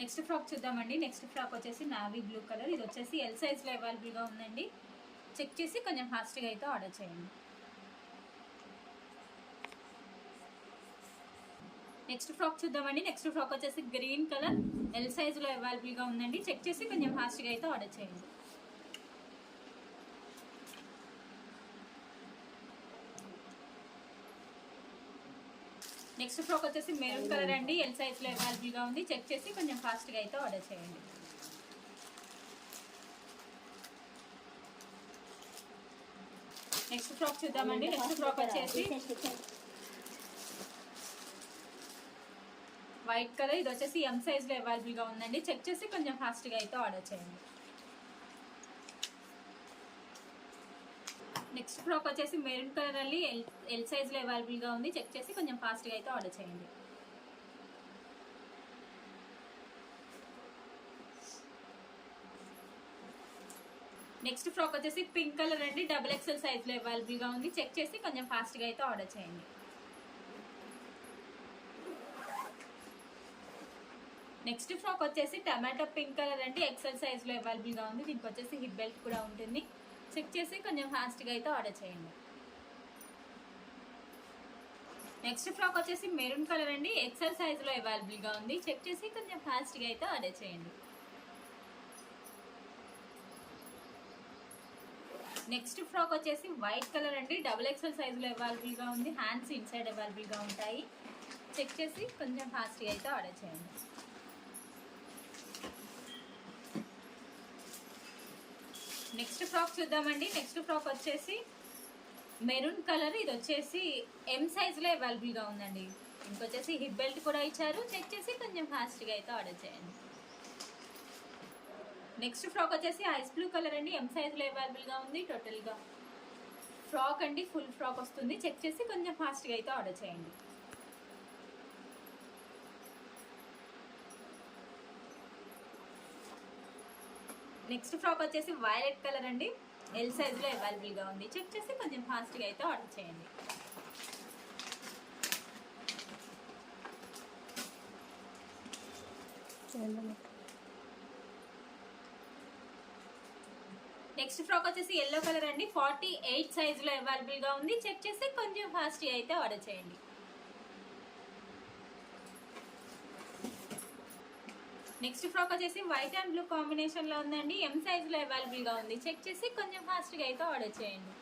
Next frock చూద్దామండి. Next frock వచ్చేసి navy blue colour. ఇది వచ్చేసి ఎల్ సైజ్లో అవైలబుల్గా ఉందండి. చెక్ చేసి కొంచెం ఫాస్ట్గా అయితే ఆర్డర్ చేయండి. నెక్స్ట్ ఫ్రాక్ చూద్దామండి. నెక్స్ట్ ఫ్రాక్ వచ్చేసి గ్రీన్ కలర్. ఎల్ సైజ్లో అవైలబుల్గా ఉందండి. చెక్ చేసి కొంచెం ఫాస్ట్గా అయితే ఆర్డర్ చేయండి. నెక్స్ట్ ఫ్రాక్ వచ్చేసి మెరూన్ కలర్ అండి. ఎల్ సైజ్లో అవైలబుల్గా ఉంది. చెక్ చేసి కొంచెం ఫాస్ట్గా అయితే ఆర్డర్ చేయండి. నెక్స్ట్ ఫ్రాక్ చూద్దామండి. నెక్స్ట్ ఫ్రాక్ వచ్చేసి వైట్ కలర్. ఇది వచ్చేసి ఎం సైజ్లో అవైలబుల్గా ఉందండి. చెక్ చేసి కొంచెం ఫాస్ట్గా అయితే ఆర్డర్ చేయండి. నెక్స్ట్ ఫ్రాక్ వచ్చేసి మెరూన్ కలర్ అల్లి ఎల్ ఎల్ సైజ్లో అవైలబుల్గా ఉంది. చెక్ చేసి కొంచెం ఫాస్ట్గా అయితే ఆర్డర్ చేయండి. నెక్స్ట్ ఫ్రాక్ వచ్చేసి పింక్ కలర్ అండి. డబుల్ ఎక్స్ఎల్ సైజ్లో అవైలబుల్గా ఉంది. చెక్ చేసి కొంచెం ఫాస్ట్గా అయితే ఆర్డర్ చేయండి. నెక్స్ట్ ఫ్రాక్ వచ్చేసి టమాటో పింక్ కలర్ అండి. ఎక్సెల్ సైజ్లో అవైలబుల్గా ఉంది. దీనికి వచ్చేసి హిప్ బెల్ట్ కూడా ఉంటుంది. చెక్ చేసి కొంచెం ఫాస్ట్గా అయితే ఆర్డర్ చేయండి. నెక్స్ట్ ఫ్రాక్ వచ్చేసి మెరూన్ కలర్ అండి. ఎక్సెల్ సైజ్లో అవైలబుల్గా ఉంది. చెక్ చేసి కొంచెం ఫాస్ట్గా అయితే ఆర్డర్ చేయండి. నెక్స్ట్ ఫ్రాక్ వచ్చేసి వైట్ కలర్ అండి. డబుల్ ఎక్సెల్ సైజులో అవైలబుల్గా ఉంది. హ్యాండ్స్ ఇన్సైడ్ అవైలబుల్గా ఉంటాయి. చెక్ చేసి కొంచెం ఫాస్ట్గా అయితే ఆర్డర్ చేయండి. నెక్స్ట్ ఫ్రాక్ చూద్దామండి. నెక్స్ట్ ఫ్రాక్ వచ్చేసి మెరూన్ కలర్. ఇది వచ్చేసి ఎం సైజ్లో అవైలబుల్గా ఉందండి. ఇంకొచ్చేసి హిప్ బెల్ట్ కూడా ఇచ్చారు. చెక్ చేసి కొంచెం ఫాస్ట్గా అయితే ఆర్డర్ చేయండి. నెక్స్ట్ ఫ్రాక్ వచ్చేసి ఐస్ బ్లూ కలర్ అండి. ఎం సైజ్లో అవైలబుల్గా ఉంది. టోటల్గా ఫ్రాక్ అండి. ఫుల్ ఫ్రాక్ వస్తుంది. చెక్ చేసి కొంచెం ఫాస్ట్గా అయితే ఆర్డర్ చేయండి. నెక్స్ట్ ఫ్రాక్ వచ్చేసి వైలెట్ కలర్ అండి. ఎల్ సైజులో అవైలబుల్గా ఉంది. చెక్ చేసి కొంచెం ఫాస్ట్గా అయితే ఆర్డర్ చేయండి. నెక్స్ట్ ఫ్రాక్ వచ్చేసి ఎల్లో కలర్ అండి. ఫార్టీ ఎయిట్ సైజులో అవైలబుల్గా ఉంది. చెక్ చేసి కొంచెం ఫాస్ట్గా అయితే ఆర్డర్ చేయండి. నెక్స్ట్ ఫ్రాక్ వచ్చేసి వైట్ అండ్ బ్లూ కాంబినేషన్లో ఉందండి. ఎం సైజులో అవైలబుల్గా ఉంది. చెక్ చేసి కొంచెం ఫాస్ట్గా అయితే ఆర్డర్ చేయండి.